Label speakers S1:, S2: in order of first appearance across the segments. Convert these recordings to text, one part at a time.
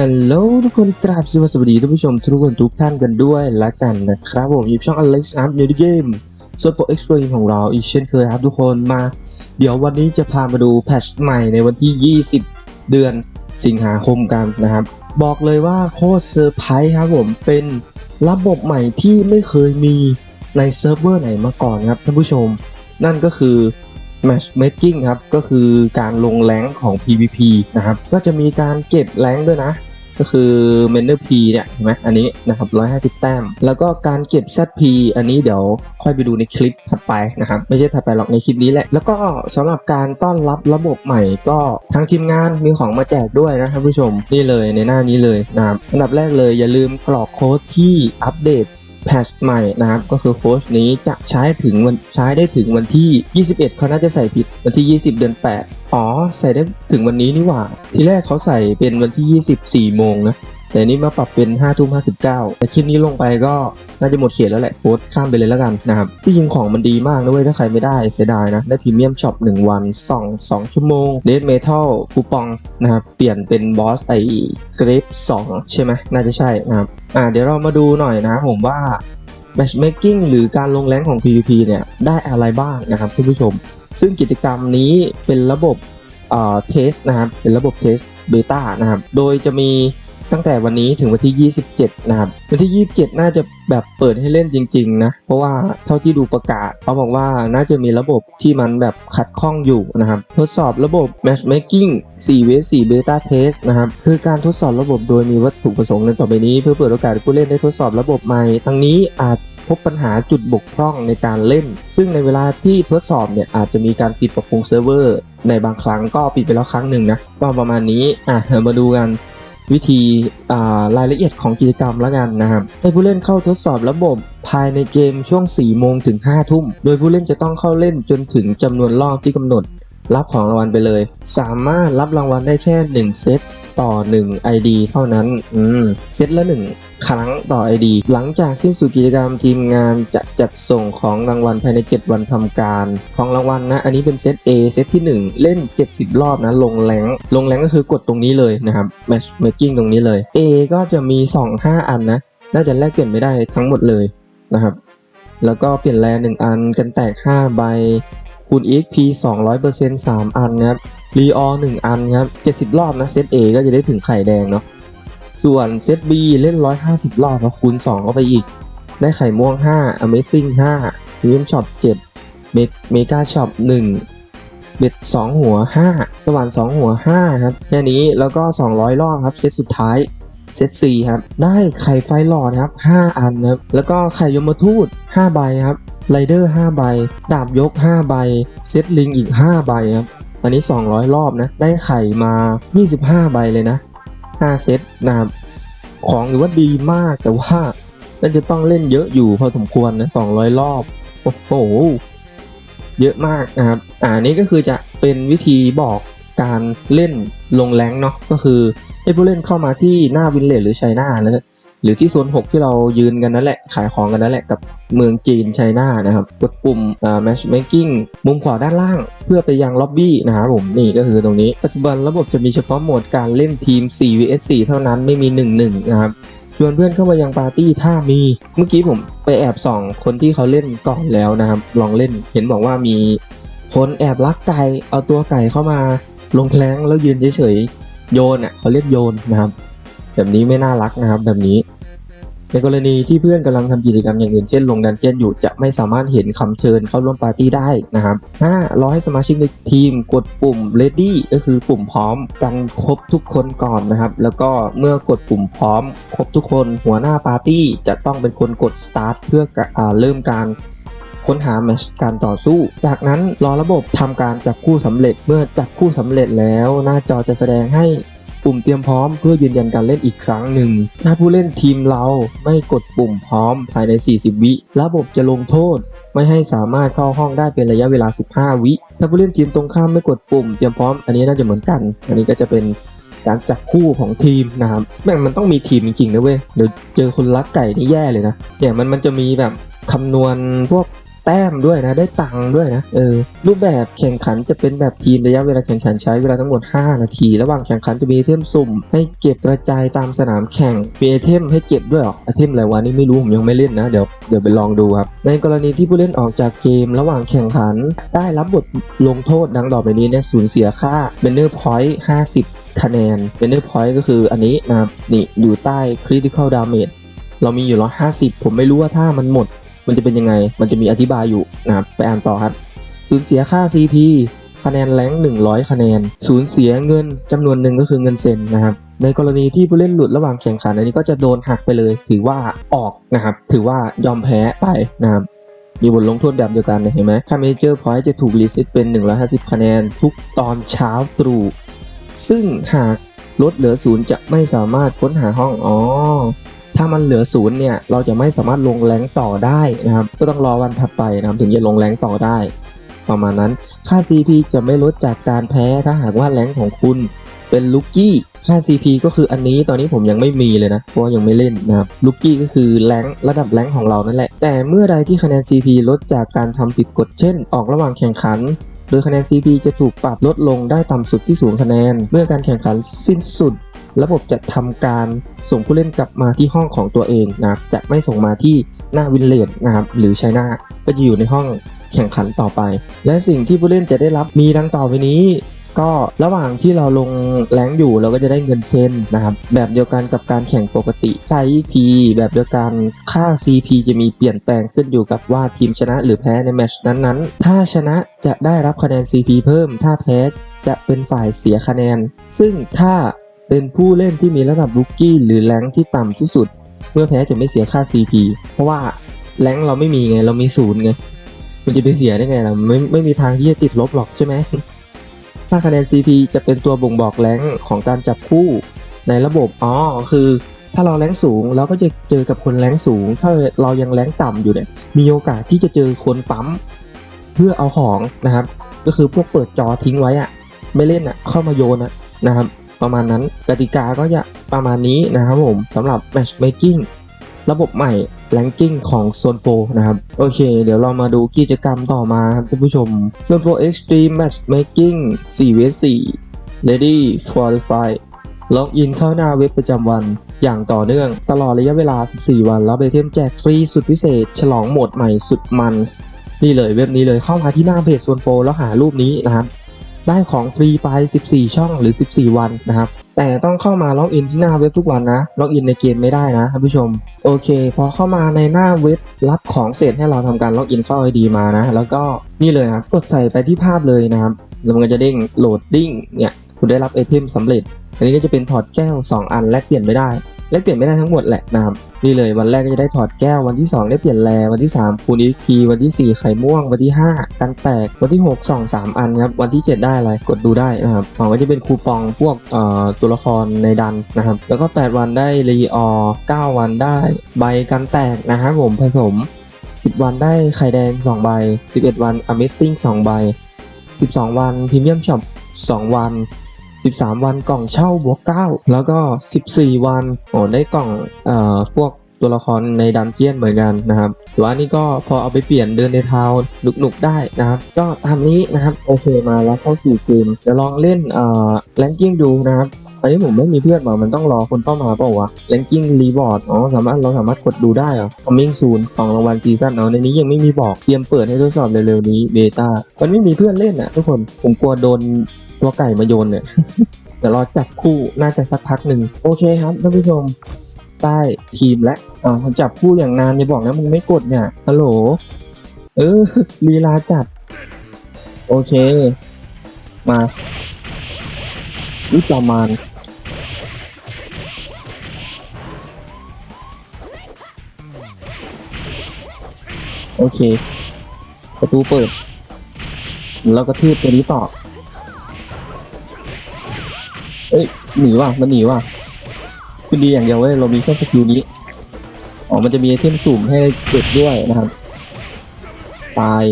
S1: ฮัลโหลทุกคนกราบสวัสดีท่านผู้ชมทุกคนทุกท่านกันด้วยละกันนะครับผมยู่ช่อง Alex Up New Game ส่วน for Explore ของเราอีกเช่นเคยครับทุกคนมา เดี๋ยววันนี้จะพามาดูแพทช์ใหม่ในวันที่ 20 เดือนสิงหาคมกันนะครับ บอกเลยว่าโคตรเซอร์ไพรส์ครับผมเป็นระบบใหม่ที่ไม่เคยมีในเซิร์ฟเวอร์ไหนมาก่อนครับท่านผู้ชม นั่นก็คือ matchmaking ครับก็คือการลงแรงของ PVP นะครับก็จะมีการเก็บแรงด้วยนะ ก็คือเมนเดอร์พีเนี่ยเห็นไหมอันนี้นะครับ150 แต้ม แล้วก็การเก็บ ZP อันนี้เดี๋ยวค่อยไปดูในคลิปถัดไปนะครับ ไม่ใช่ถัดไปหรอกในคลิปนี้แหละ แล้วก็สำหรับการต้อนรับระบบใหม่ก็ทางทีมงานมีของมาแจกด้วยนะครับผู้ชมนี่เลยในหน้านี้เลยนะครับอันดับแรกเลยอย่าลืมกรอกโค้ดที่อัปเดต แพทชใหม่นะครับ ก็คือโค้ชนี้จะใช้ถึงวันใช้ได้ถึงวันที่ 21 เขาน่าจะใส่ผิดวันที่ 20 เดือน 8 อ๋อ ใส่ได้ถึงวันนี้นี่หว่า ทีแรกเขาใส่เป็นวันที่ 24 โมงนะ แต่นี่มาปรับเป็น5ทุ่ม59แต่คลิปนี้ลงไปก็น่าจะหมดเขตแล้วแหละโค้ดข้ามไปเลยแล้วกันนะครับที่จริงของมันดีมากนะเว้ยถ้าใครไม่ได้เสียดายนะ ได้พรีเมียมช็อป1วัน2 2 ชั่วโมงเลดเมทัลคูปองนะครับ เปลี่ยนเป็นบอสไอเกรฟ2 ใช่ไหมน่าจะใช่นะครับอ่าเดี๋ยวเรามาดูหน่อยนะผมว่า matchmaking หรือการลงแรงของ PVP เนี่ย ได้อะไรบ้างนะครับท่านผู้ชม ซึ่งกิจกรรมนี้เป็นระบบเอ่อเทสนะครับ เป็นระบบเทสเบต้านะครับ โดยจะมี ตั้งแต่วันนี้ถึงวันที่ 27 นะครับ วันที่ 27 น่าจะแบบเปิดให้เล่นจริง ๆ นะ เพราะว่าเท่าที่ดูประกาศเขาบอกว่าน่าจะมีระบบที่มันแบบขัดข้องอยู่นะครับ ทดสอบระบบ matchmaking 4 v 4 beta test นะครับ คือการทดสอบระบบโดยมีวัตถุประสงค์ในต่อไปนี้ เพื่อเปิดโอกาสให้ผู้เล่นได้ทดสอบระบบใหม่ ทั้งนี้อาจพบปัญหาจุดบกพร่องในการเล่น ซึ่งในเวลาที่ทดสอบเนี่ยอาจจะมีการปิดปรับปรุงเซิร์ฟเวอร์ ในบางครั้งก็ปิดไปแล้วครั้งหนึ่งนะ ก็ประมาณนี้ อะเรามาดูกัน วิธีรายละเอียดของกิจกรรมละกันนะครับ ให้ผู้เล่นเข้าทดสอบระบบภายในเกมช่วง 4 โมงถึง 5 ทุ่ม โดยผู้เล่นจะต้องเข้าเล่นจนถึงจำนวนรอบที่กำหนด รับของรางวัลไปเลย สามารถรับรางวัลได้แค่ 1 เซตต่อ 1 ID เท่านั้น เซตละ 1 ครั้งต่อ ID หลังจากสิ้นสุดกิจกรรมทีมงานจะจัดส่งของรางวัลภายใน 7 วันทำการ ของรางวัลนะ อันนี้เป็นเซต A เซตที่ 1 เล่น 70 รอบนะ ลงแรงลงแรงก็คือกดตรงนี้เลยนะครับ matchmaking ตรงนี้เลย A ก็จะมี 2 5 อันนะ น่าจะแลกเปลี่ยนไม่ได้ทั้งหมดเลยนะครับ แล้วก็เปลี่ยนแรงหนึ่งอันกันแตก 5 ใบคูณ EXP 200% 3 อันนะครับรีออ1อันครับ70 รอบนะเซต A ก็จะได้ถึงไข่แดงเนาะ ส่วนเซต B เล่น 150 รอบแล้วคูณ 2 เข้าไปอีก ได้ไข่ม่วง 5 Amazing 5 Premium Shop 7 Mega Shop 1เบ็ด 2 หัว 5 สว่าน 2 หัว 5 ครับ แค่นี้แล้วก็ 200 รอบครับ เซตสุดท้าย เซต C ครับ ได้ไข่ไฟหลอดครับ 5 อันครับ แล้วก็ไข่ยมทูต 5 ใบครับไรเดอร์ 5 ใบ ดาบยก 5 ใบ เซตลิงอีก 5 ใบครับ อันนี้ 200 รอบนะ ได้ไข่มา 25 ใบเลยนะ 5 เซตนะครับของหรือว่าดีมากแต่ว่าน่าจะต้องเล่นเยอะอยู่พอสมควรนะ200 รอบ โอ้โห เยอะมากนะครับ อ่านี้ก็คือจะเป็นวิธีบอกการเล่นลงแรงเนาะก็คือให้ผู้เล่นเข้ามาที่หน้าวินเลจหรือไชน่าแล้ว หรือที่โซน 6 ที่เรายืนกันนั่นแหละ ขายของกันนั่นแหละกับเมืองจีนไชน่านะครับกดปุ่มอ่า matchmaking มุมขวาด้านล่าง เพื่อไปยังล็อบบี้นะครับผมนี่ก็คือตรงนี้ ปัจจุบันระบบจะมีเฉพาะโหมดการเล่นทีม 4 vs 4 เท่านั้นไม่มี 1 1 นะครับชวนเพื่อนเข้ามายังปาร์ตี้ถ้ามี เมื่อกี้ผมไปแอบส่องคนที่เขาเล่นก่อนแล้วนะครับ ลองเล่นเห็นบอกว่ามีคนแอบลักไก่เอาตัวไก่เข้ามาลงแพลงแล้วยืนเฉยๆโยนอะเขาเรียกโยนนะครับ แบบนี้ไม่น่ารักนะครับ แบบนี้ ในกรณีที่เพื่อนกำลังทำกิจกรรมอย่างอื่นเช่นลงดันเจียนอยู่จะไม่สามารถเห็นคำเชิญเข้าร่วมปาร์ตี้ได้นะครับ 5. รอให้สมาชิกในทีมกดปุ่ม ready ก็คือปุ่มพร้อมกันครบทุกคนก่อนนะครับ แล้วก็เมื่อกดปุ่มพร้อม ครบทุกคนหัวหน้าปาร์ตี้จะต้องเป็นคนกด start เพื่ออเริ่มการค้นหาแมชการต่อสู้ จากนั้นรอระบบทำการจับคู่สำเร็จ เมื่อจับคู่สำเร็จแล้ว หน้าจอจะแสดงให้ ปุ่มเตรียมพร้อมเพื่อยืนยันการเล่นอีกครั้งหนึ่ง ถ้าผู้เล่นทีมเราไม่กดปุ่มพร้อมภายใน 40 วิ ระบบจะลงโทษ ไม่ให้สามารถเข้าห้องได้เป็นระยะเวลา 15 วิ ถ้าผู้เล่นทีมตรงข้ามไม่กดปุ่มเตรียมพร้อม อันนี้น่าจะเหมือนกัน อันนี้ก็จะเป็นการจับคู่ของทีมนะครับแม่งมันต้องมีทีมจริงๆนะเว้ย เดี๋ยวเจอคนรักไก่นี่แย่เลยนะเนี่ยมันมันจะมีแบบคำนวณพวก แต้มด้วยนะ ได้ตังค์ด้วยนะ เออ รูปแบบแข่งขันจะเป็นแบบทีมระยะเวลาแข่งขันใช้เวลาทั้งหมด 5 นาที ระหว่างแข่งขันจะมีเทมสุ่ม ให้เก็บกระจายตามสนามแข่งมีเทมให้เก็บด้วยหรอไอเทมอะไรวะนี่ไม่รู้ผมยังไม่เล่นนะ เดี๋ยวเดี๋ยวไปลองดูครับ ในกรณีที่ผู้เล่นออกจากเกม ระหว่างแข่งขัน ได้รับบทลงโทษดังต่อไปนี้เนี่ยสูญเสียค่าเบนเนอร์พอยต์50 คะแนนเบนเนอร์พอยต์ก็คืออันนี้นะครับนี่อยู่ใต้ critical damage เรามีอยู่150ผมไม่รู้ว่าถ้ามันหมด มันจะเป็นยังไง มันจะมีอธิบายอยู่นะครับ ไปอ่านต่อครับ สูญเสียค่า CP คะแนนแรง100 คะแนน สูญเสียเงินจำนวนหนึ่งก็คือเงินเซนนะครับ ในกรณีที่ผู้เล่นหลุดระหว่างแข่งขันอันนี้ก็จะโดนหักไปเลย ถือว่าออกนะครับ ถือว่ายอมแพ้ไปนะครับมีบทลงโทษแบบเดียวกันนะเห็นไหมค่าเมเจอร์พอยต์จะถูกรีเซ็ตเป็น 150 คะแนน ทุกตอนเช้าตรู่ ซึ่งหากลดเหลือศูนย์จะไม่สามารถค้นหาห้อง อ๋อ ถ้ามันเหลือศูนย์เนี่ยเราจะไม่สามารถลงแรงต่อได้นะครับ ก็ต้องรอวันถัดไปนะครับถึงจะลงแรงต่อได้ ประมาณนั้นค่า CP จะไม่ลดจากการแพ้ถ้าหากว่าแรงของคุณเป็นลูกกี้ค่า CP ก็คืออันนี้ตอนนี้ผมยังไม่มีเลยนะ เพราะยังไม่เล่นนะครับลูกกี้ก็คือแรงระดับแรงของเรานั่นแหละ แต่เมื่อใดที่คะแนน CP ลดจากการทำผิดกฎเช่น ออกระหว่างแข่งขัน โดยคะแนน CP จะถูกปรับลดลงได้ต่ำสุดที่สูงคะแนน เมื่อการแข่งขันสิ้นสุด ระบบจะทำการส่งผู้เล่นกลับมาที่ห้องของตัวเองนะครับจะไม่ส่งมาที่หน้าวินเลดนะครับหรือใช้หน้าก็จะอยู่ในห้องแข่งขันต่อไป และสิ่งที่ผู้เล่นจะได้รับมีดังต่อไปนี้ ก็ระหว่างที่เราลงแรงอยู่เราก็จะได้เงินเซนนะครับแบบเดียวกันกับการแข่งปกติค่า EP แบบเดียวกันค่า CP จะมีเปลี่ยนแปลงขึ้นอยู่กับว่าทีมชนะหรือแพ้ในแมชนั้นๆ ถ้าชนะจะได้รับคะแนน CP เพิ่ม ถ้าแพ้จะเป็นฝ่ายเสียคะแนน ซึ่งถ้าเป็นผู้เล่นที่มีระดับลูกกี้หรือแรงที่ต่ำที่สุด เมื่อแพ้จะไม่เสียค่า CP เพราะว่าแรงเราไม่มีไงเรามีศูนย์ไงมันจะไปเสียได้ไงล่ะไม่ไม่มีทางที่จะติดลบหรอกใช่ไหม ค่าคะแนน CP จะเป็นตัวบ่งบอกแรงค์ของการจับคู่ในระบบ อ๋อ คือ ถ้าเราแรงค์สูงเราก็จะเจอกับคนแรงค์สูง ถ้าเรายังแรงค์ต่ำอยู่เนี่ย มีโอกาสที่จะเจอคนปั๊ม เพื่อเอาของนะครับ ก็คือพวกเปิดจอทิ้งไว้อะไม่เล่นอะเข้ามาโยนอะนะครับ ประมาณนั้นกติกาก็จะประมาณนี้นะครับผมสำหรับ matchmaking ระบบใหม่ ranking ของ Zone 4นะครับโอเค เดี๋ยวเรามาดูกิจกรรมต่อมาครับท่านผู้ชม Zone 4 Extreme Matchmaking 4 vs 4 Ready for the fight ล็อกอินเข้าหน้าเว็บประจำวันอย่างต่อเนื่องตลอดระยะเวลา 14 วัน แล้วเบเทมแจกฟรีสุดพิเศษ ฉลองโหมดใหม่สุดมัน นี่เลยเว็บนี้เลยเข้ามาที่หน้าเพจ Zone 4แล้วหารูปนี้นะครับ ได้ของฟรีไป 14 ช่องหรือ 14 วันนะครับแต่ต้องเข้ามาล็อกอินที่หน้าเว็บทุกวันนะ ล็อกอินในเกมไม่ได้นะท่านผู้ชม โอเค พอเข้ามาในหน้าเว็บรับของเสร็จให้เราทำการล็อกอินเข้า ID มานะ แล้วก็นี่เลยครับ กดใส่ไปที่ภาพเลยนะครับ แล้วมันก็จะเด้งโหลดดิ้งเนี่ย คุณได้รับไอเทมสำเร็จ อันนี้ก็จะเป็นถอดแก้ว 2 อันแลกเปลี่ยนไม่ได้ แลกเปลี่ยนไม่ได้ทั้งหมดแหละนะครับนี่เลยวันแรกก็จะได้ถอดแก้ววันที่ 2 ได้เปลี่ยนแลวันที่3คูณ EP วันที่ 4 ไข่ม่วง วันที่ 5 กันแตก วันที่ 6 2 3 อันครับวันที่ 7 ได้อะไรกดดูได้นะครับอ๋อก็จะเป็นคูปองพวกตัวละครในดันนะครับแล้วก็ 8 วันได้รีออ9วันได้ใบกันแตกนะครับผมผสม 10 วันได้ไข่แดง 2 ใบ 11 วัน Amazing 2 ใบ 12 วันพรีเมียมช็อป2วัน 13 วันกล่องเช่าบวก 9 แล้วก็ 14 วันโอ้ได้กล่องเอ่อพวกตัวละครในดันเจียนเหมือนกันนะครับหรือว่านี่ก็พอเอาไปเปลี่ยนเดินในทาวน์หนุกๆได้นะครับ ก็ทำนี้นะครับโอเคมาแล้วเข้าสู่เกมเดี๋ยวลองเล่นเอ่อแลนกิ้งดูนะครับอันนี้ผมไม่มีเพื่อนมามันต้องรอคนเข้ามาเปล่าวะแลนกิ้งรีบอร์ด อ๋อ สามารถเราสามารถกดดูได้เหรอ coming soon ของรางวัลซีซั่นเอาในนี้ยังไม่มีบอก เตรียมเปิดให้ทดสอบเร็วๆนี้เบต้า มันไม่มีเพื่อนเล่นอะทุกคน ผมกลัวโดน ตัวไก่มาโยนเนี่ย เดี๋ยวรอจับคู่น่าจะสักพักหนึ่งโอเคครับท่านผู้ชมใต้ทีมและอ่าจับคู่อย่างนานอย่าบอกนะมึงไม่กดเนี่ยฮัลโหลเออลีลาจัด โอเค มาวิจามานโอเค ประตูเปิด แล้วก็ทืบตัวนี้ต่อ เอ้ยหนีว่ะมันหนีว่ะคือดีอย่างเดียวเว้ยเรามีแค่สกิลนี้อ๋อมันจะมีไอเทมสุ่มให้เก็บด้วยนะครับ ตาย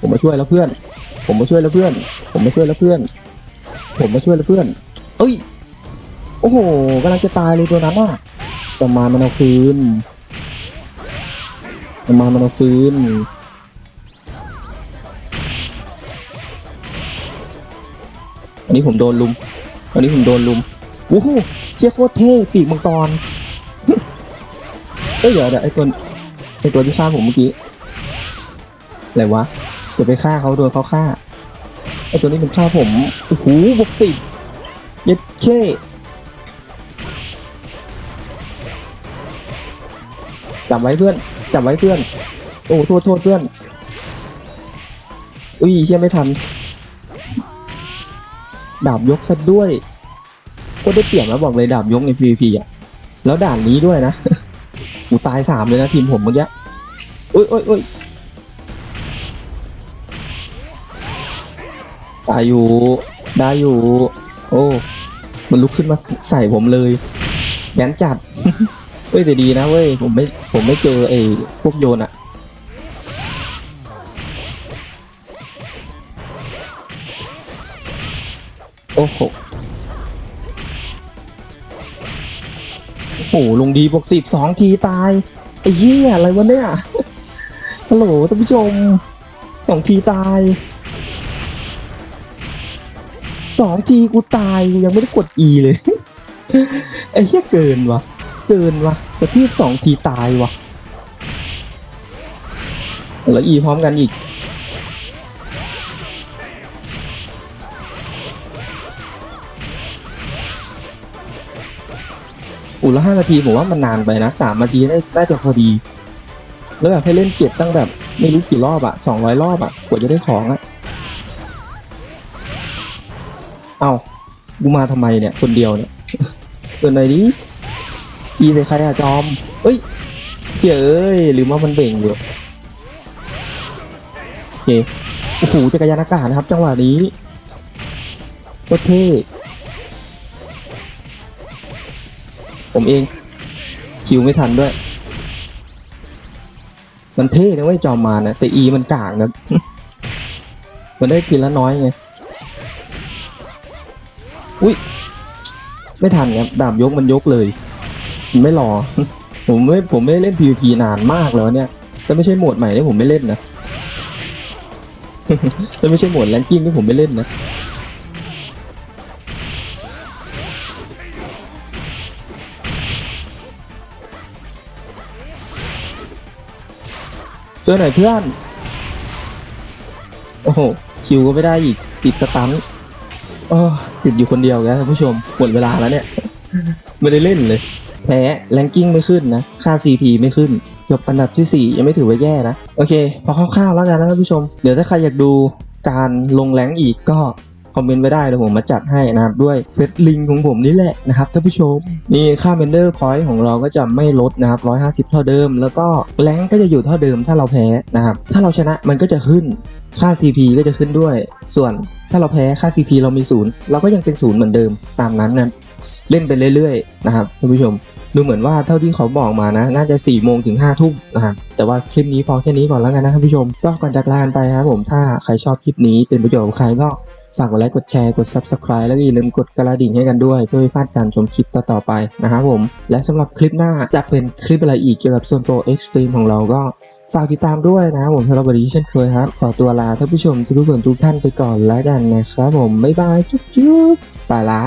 S1: ผมมาช่วยแล้วเพื่อน ผมมาช่วยแล้วเพื่อน ผมมาช่วยแล้วเพื่อน ผมมาช่วยแล้วเพื่อน เอ้ย โอ้โหกำลังจะตายเลยตัวนั้นอะประมาณมันเอาคืนมันมามันเอาคืน อันนี้ผมโดนลุมอันนี้ผมโดนลุมวู้ฮู้เชี่ยโคตรเท่ปีกมังกรเอ้ยเดี๋ยวเดี๋ยวไอตัวไอตัวที่ฆ่าผมเมื่อกี้อะไรวะเดี๋ยวไปฆ่าเขาโดนเขาฆ่าไอตัวนี้มันฆ่าผมโอ้โหบวกสิบเย็ดเช่จับไว้เพื่อนจับไว้เพื่อน โอ้โทษโทษเพื่อนอุ้ยเชี่ยไม่ทัน ดาบยกซะด้วย ก็ได้เปรียบแล้วบอกเลยดาบยกใน PVP อะ แล้วด่านนี้ด้วยนะกูตายสามเลยนะทีมผมเมื่อกี้อุ้ยอุ้ยอุ้ยตายอยู่ ได้อยู่ โอ้ มันลุกขึ้นมาใส่ผมเลยแบนจัดเว้ยแต่ดีนะเว้ย ผมไม่ ผมไม่เจอไอ้พวกโยนอะ อ้โหโอ้โหลงดีบวกสิบสองทีตายไอ้เหี้ยอะไรวะเนี่ยฮัลโหลท่านผู้ชมสองทีตายสองทีกูตายกูยังไม่ได้กด E เลยไอ้เหี้ยเกินวะเกินวะแต่พี่สองทีตายวะแล้ว E พร้อมกันอีกูแล้วห้านาทีผมว่ามันนานไปนะสามนาทีน่าน่าจะพอดี แล้วแบบให้เล่นเก็บตั้งแบบไม่รู้กี่รอบอะสองร้อยรอบอะกว่าจะได้ของอะเอากูมาทำไมเนี่ย คนเดียวเนี่ยเปิดหน่อยดิอีใส่ใครอะจอม เอ้ยเฉยเอ้ยหรือว่ามันเบ่งอยู่โอเคโอ้โหจักรยานอากาศนะครับ จังหวะนี้โคตรเท่ ผมเองคิวไม่ทันด้วย มันเท่นะเว้ยจอมมานะแต่อีมันกากนะมันได้กินละน้อยไงอุ้ยไม่ทันครับดาบยกมันยกเลยมไม่รอ ผมไม่ผมไม่เล่น PVP นานมากแล้วเนี่ยแต่ไม่ใช่โหมดใหม่ที่ผมไม่เล่นนะแต่ไม่ใช่โหมดแรงกิ้งที่ผมไม่เล่นนะ ช่วยหน่อยเพื่อน โอ้โห คิวก็ไม่ได้อีกติดสตันโอ้ติดอยู่คนเดียวแล้วท่านผู้ชมหมดเวลาแล้วเนี่ย ไม่ได้เล่นเลย แพ้แรงกิ้งไม่ขึ้นนะ ค่า CP ไม่ขึ้นจบอันดับที่ 4 ยังไม่ถือว่าแย่นะ โอเค พอคร่าวๆแล้วกันนะท่านผู้ชม เดี๋ยวถ้าใครอยากดูการลงแรงอีกก็ คอมเมนต์ไว้ได้เดี๋ยวผมมาจัดให้นะครับด้วยเซตลิงของผมนี่แหละนะครับท่านผู้ชมนี่ค่าเมนเดอร์พอยต์ของเราก็จะไม่ลดนะครับ 150 เท่าเดิม แล้วก็แรงก็จะอยู่เท่าเดิมถ้าเราแพ้นะครับถ้าเราชนะมันก็จะขึ้นค่า CP ก็จะขึ้นด้วย ส่วนถ้าเราแพ้ค่า CP เรามีศูนย์เราก็ยังเป็นศูนย์เหมือนเดิมตามนั้นนะ เล่นไปเรื่อยๆนะครับท่านผู้ชม ดูเหมือนว่าเท่าที่เขาบอกมานะ น่าจะ4ี่โมงถึง5้าทุ่มนะครับแต่ว่าคลิปนี้พอแค่นี้ก่อนแล้วกันนะท่านผู้ชมก็ก่อนจากลากันไปครับผมถ้าใครชอบคลิปนี้เป็นประโยชน์กับใครก็ฝากกดไลค์กดแชร์กด Subscribe แล้วก็อย่าลืมกดกระดิ่งให้กันด้วย เพื่อไม่พลาดการชมคลิปต่อๆไปนะครับผม และสำหรับคลิปหน้าจะเป็นคลิปอะไรอีกเกี่ยวกับ Zone 4 Extreme ของเราก็ฝากติดตามด้วยนะครับผมสำหรับวันนี้เช่นเคยครับ ขอตัวลาท่านผู้ชมทุกคนทุกท่านไปก่อนแล้วกันนะครับผม บ๊ายบาย จุ๊บๆไปละ